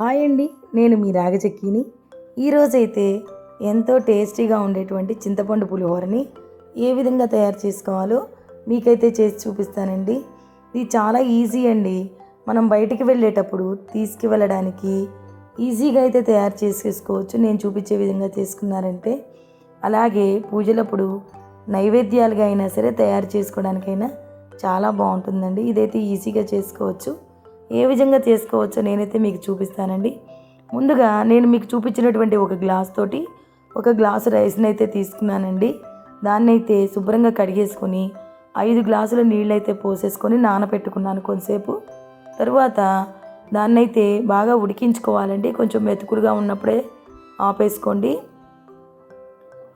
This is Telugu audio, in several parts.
హాయ్ అండి నేను మీ రాగచక్కిని. ఈరోజైతే ఎంతో టేస్టీగా ఉండేటువంటి చింతపండు పులిహోరని ఏ విధంగా తయారు చేసుకోవాలో మీకైతే చేసి చూపిస్తానండి. ఇది చాలా ఈజీ అండి. మనం బయటికి వెళ్ళేటప్పుడు తీసుకువెళ్ళడానికి ఈజీగా అయితే తయారు చేసేసుకోవచ్చు. నేను చూపించే విధంగా చేసుకున్నారంటే అలాగే పూజలప్పుడు నైవేద్యాలుగా అయినా సరే తయారు చేసుకోవడానికైనా చాలా బాగుంటుందండి. ఇదైతే ఈజీగా చేసుకోవచ్చు. ఏ విధంగా చేసుకోవచ్చో నేనైతే మీకు చూపిస్తానండి. ముందుగా నేను మీకు చూపించినటువంటి ఒక గ్లాస్ తోటి ఒక గ్లాసు రైస్ని అయితే తీసుకున్నానండి. దాన్ని అయితే శుభ్రంగా కడిగేసుకొని ఐదు గ్లాసుల నీళ్ళు అయితే పోసేసుకొని నానపెట్టుకున్నాను కొంతసేపు. తర్వాత దాన్నైతే బాగా ఉడికించుకోవాలండి. కొంచెం మెతుకుడుగా ఉన్నప్పుడే ఆపేసుకోండి.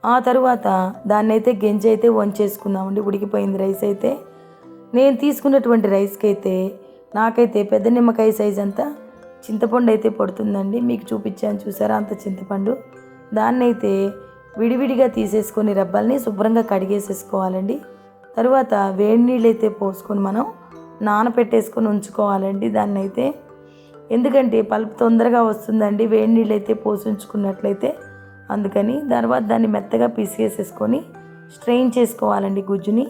ఆ తర్వాత దాన్ని అయితే గెంజి అయితే వంచేసుకుందామండి. ఉడికిపోయింది రైస్ అయితే. నేను తీసుకున్నటువంటి రైస్కి అయితే నాకైతే పెద్ద నిమ్మకాయ సైజ్ అంతా చింతపండు అయితే పడుతుందండి. మీకు చూపించాను చూసారా? అంత చింతపండు. దాన్ని అయితే విడివిడిగా తీసేసుకొని రబ్బల్ని శుభ్రంగా కడిగేసేసుకోవాలండి. తర్వాత వేడి నీళ్ళు అయితే పోసుకొని మనం నానపెట్టేసుకొని ఉంచుకోవాలండి దాన్ని అయితే ఎందుకంటే పల్పు తొందరగా వస్తుందండి. వేడి నీళ్ళు అయితే పోసి ఉంచుకున్నట్లయితే అందుకని తర్వాత దాన్ని మెత్తగా పీసేసేసుకొని స్ట్రెయిన్ చేసుకోవాలండి గుజ్జుని.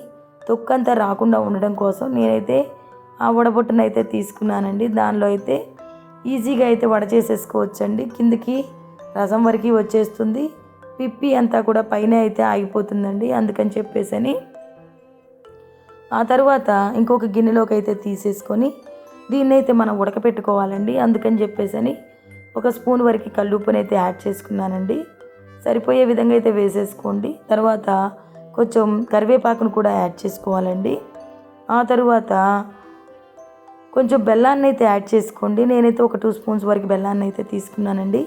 తొక్కంతా రాకుండా ఉండడం కోసం నేనైతే ఆ వడబొట్టును అయితే తీసుకున్నానండి. దానిలో అయితే ఈజీగా అయితే వడ చేసేసుకోవచ్చండి. కిందకి రసం వరకు వచ్చేస్తుంది. పిప్పి అంతా కూడా పైన అయితే ఆగిపోతుందండి. అందుకని చెప్పేసని ఆ తర్వాత ఇంకొక గిన్నెలోకి అయితే తీసేసుకొని దీన్ని అయితే మనం ఉడకపెట్టుకోవాలండి. అందుకని చెప్పేసని ఒక స్పూన్ వరకు కల్లుప్పుని అయితే యాడ్ చేసుకున్నానండి. సరిపోయే విధంగా అయితే వేసేసుకోండి. తర్వాత కొంచెం కరివేపాకును కూడా యాడ్ చేసుకోవాలండి. ఆ తర్వాత కొంచెం బెల్లాన్ని అయితే యాడ్ చేసుకోండి. నేనైతే ఒక టూ స్పూన్స్ వరకు బెల్లాన్ని అయితే తీసుకున్నానండి.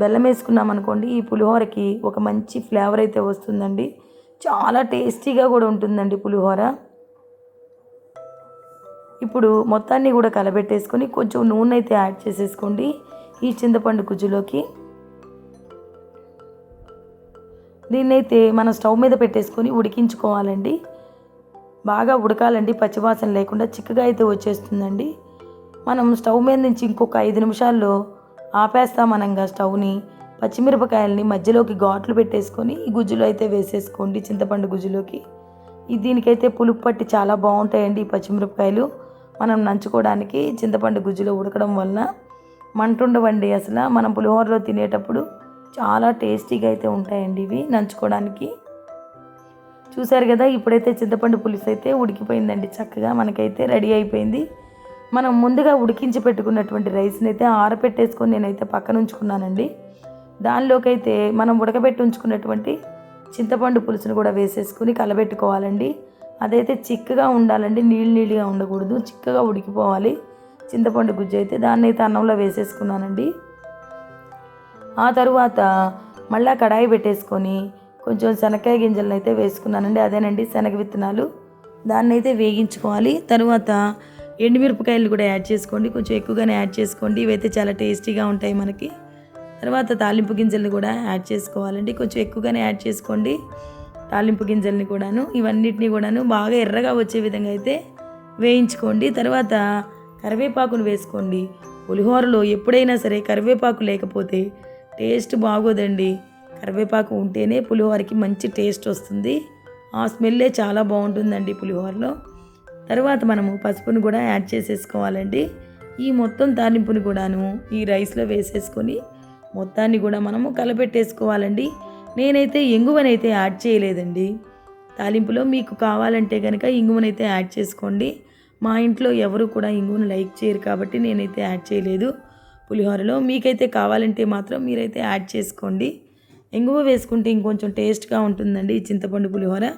బెల్లం వేసుకున్నాం అనుకోండి ఈ పులిహోరకి ఒక మంచి ఫ్లేవర్ అయితే వస్తుందండి. చాలా టేస్టీగా కూడా ఉంటుందండి పులిహోర. ఇప్పుడు మొత్తాన్ని కూడా కలబెట్టేసుకొని కొంచెం నూనె అయితే యాడ్ చేసేసుకోండి ఈ చింతపండు గుజ్జులోకి. దీన్నైతే మనం స్టవ్ మీద పెట్టేసుకొని ఉడికించుకోవాలండి. బాగా ఉడకాలండి పచ్చివాసన లేకుండా చిక్కగా అయితే వచ్చేస్తుందండి. మనం స్టవ్ మీద నుంచి ఇంకొక ఐదు నిమిషాల్లో ఆపేస్తామనంగా స్టవ్ని పచ్చిమిరపకాయలని మధ్యలోకి ఘాట్లు పెట్టేసుకొని ఈ గుజ్జులో అయితే వేసేసుకోండి చింతపండు గుజ్జులోకి. దీనికైతే పులుపు పట్టి చాలా బాగుంటాయండి ఈ పచ్చిమిరపకాయలు. మనం నంచుకోవడానికి చింతపండు గుజ్జులో ఉడకడం వలన మంటుండవండి అసలు. మనం పులిహోరలో తినేటప్పుడు చాలా టేస్టీగా అయితే ఉంటాయండి ఇవి నంచుకోవడానికి. చూసారు కదా ఇప్పుడైతే చింతపండు పులుసు అయితే ఉడికిపోయిందండి చక్కగా మనకైతే రెడీ అయిపోయింది. మనం ముందుగా ఉడికించి పెట్టుకున్నటువంటి రైస్ని అయితే ఆరపెట్టేసుకొని నేనైతే పక్కన ఉంచుకున్నానండి. దానిలోకి అయితే మనం ఉడకబెట్టి ఉంచుకున్నటువంటి చింతపండు పులుసును కూడా వేసేసుకుని కలబెట్టుకోవాలండి. అదైతే చిక్కగా ఉండాలండి నీళ్ళు నీళ్ళుగా ఉండకూడదు చిక్కగా ఉడికిపోవాలి. చింతపండు గుజ్జు అయితే దాన్ని అయితే అన్నంలో వేసేసుకున్నానండి. ఆ తరువాత మళ్ళా కడాయి పెట్టేసుకొని కొంచెం శనక్కాయ గింజలను అయితే వేసుకున్నానండి. అదేనండి శనగ విత్తనాలు. దాన్ని అయితే వేగించుకోవాలి. తర్వాత ఎండుమిరపకాయలు కూడా యాడ్ చేసుకోండి. కొంచెం ఎక్కువగానే యాడ్ చేసుకోండి. ఇవైతే చాలా టేస్టీగా ఉంటాయి మనకి. తర్వాత తాలింపు గింజలను కూడా యాడ్ చేసుకోవాలండి. కొంచెం ఎక్కువగానే యాడ్ చేసుకోండి. తాలింపు గింజల్ని కూడాను. ఇవన్నిటిని కూడాను బాగా ఎర్రగా వచ్చే విధంగా అయితే వేయించుకోండి. తర్వాత కరివేపాకును వేసుకోండి. పులిహోరలో ఎప్పుడైనా సరే కరివేపాకు లేకపోతే టేస్ట్ బాగోదండి. కరివేపాకు ఉంటేనే పులిహోరకి మంచి టేస్ట్ వస్తుంది. ఆ స్మెల్లే చాలా బాగుంటుందండి పులిహోరలో. తర్వాత మనము పసుపును కూడా యాడ్ చేసేసుకోవాలండి. ఈ మొత్తం తాలింపుని కూడాను ఈ రైస్లో వేసేసుకొని మొత్తాన్ని కూడా మనము కలపెట్టేసుకోవాలండి. నేనైతే ఇంగువనైతే యాడ్ చేయలేదండి. తాలింపులో మీకు కావాలంటే కనుక ఇంగువనైతే యాడ్ చేసుకోండి. మా ఇంట్లో ఎవరు కూడా ఇంగువను లైక్ చేయరు కాబట్టి నేనైతే యాడ్ చేయలేదు. పులిహోరలో మీకైతే కావాలంటే మాత్రం మీరైతే యాడ్ చేసుకోండి. ఇంగువ వేసుకుంటే ఇంకొంచెం టేస్ట్గా ఉంటుందండి ఈ చింతపండు పులిహోర.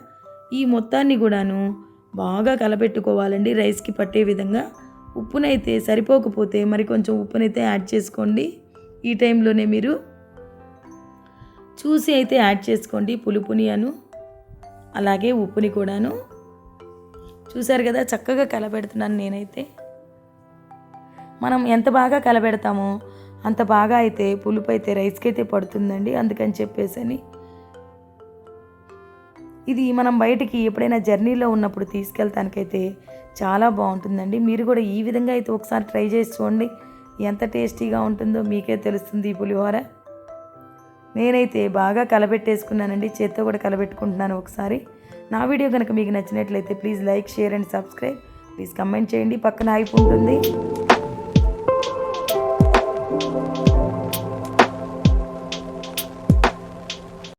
ఈ మొత్తాన్ని కూడాను బాగా కలపెట్టుకోవాలండి రైస్కి పట్టే విధంగా. ఉప్పునైతే సరిపోకపోతే మరి కొంచెం ఉప్పునైతే యాడ్ చేసుకోండి. ఈ టైంలోనే మీరు చూసి అయితే యాడ్ చేసుకోండి పులుపుని అను. అలాగే ఉప్పుని కూడాను. చూశారు కదా చక్కగా కలపెడుతున్నాను నేనైతే. మనం ఎంత బాగా కలబెడతామో అంత బాగా అయితే పులుపు అయితే రైస్కి అయితే పడుతుందండి. అందుకని చెప్పేసి అని ఇది మనం బయటికి ఎప్పుడైనా జర్నీలో ఉన్నప్పుడు తీసుకెళ్తానికైతే చాలా బాగుంటుందండి. మీరు కూడా ఈ విధంగా అయితే ఒకసారి ట్రై చేసి చూడండి. ఎంత టేస్టీగా ఉంటుందో మీకే తెలుస్తుంది ఈ పులిహోర. నేనైతే బాగా కలబెట్టేసుకున్నానండి. చేత్తో కూడా కలబెట్టుకుంటున్నాను ఒకసారి. నా వీడియో కనుక మీకు నచ్చినట్లయితే please like share and subscribe. Please comment చేయండి. పక్కన హైప్ ఉంటుంది.